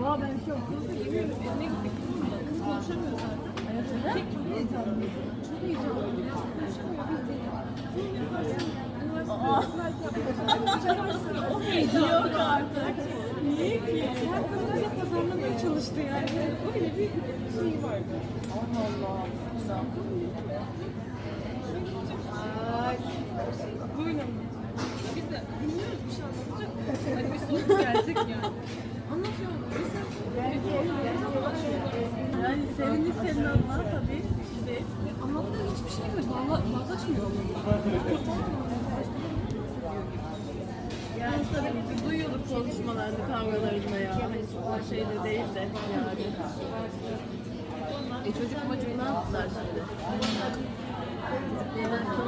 Valla ben şok. Yemin ne gittik? Kız konuşamıyor zaten. Tek çok heyecanlı. Çok heyecanlı. Konuşamıyor. Biz de. Üniversite. Üniversite. Üniversite. Üniversite. Üniversite. Üniversite. Üniversite. Üniversite. Üniversite. Üniversite çalıştı yani. Öyle bir şey vardı. Allah Allah. Ay. Buyurun. Biz de bilmiyoruz bir şey anlatacak. Hani bir soru gelecek yani. Anlatıyor? Yani sevindik senin adına tabii. Bize. Anlattığı hiçbir şey yok. Bağla, bağdaşmıyor Yani tabii biz duyuyorduk konuşmalarını, kavgalarını ya işte. E çocuk amacım ne yaptılar şimdi? Çocuk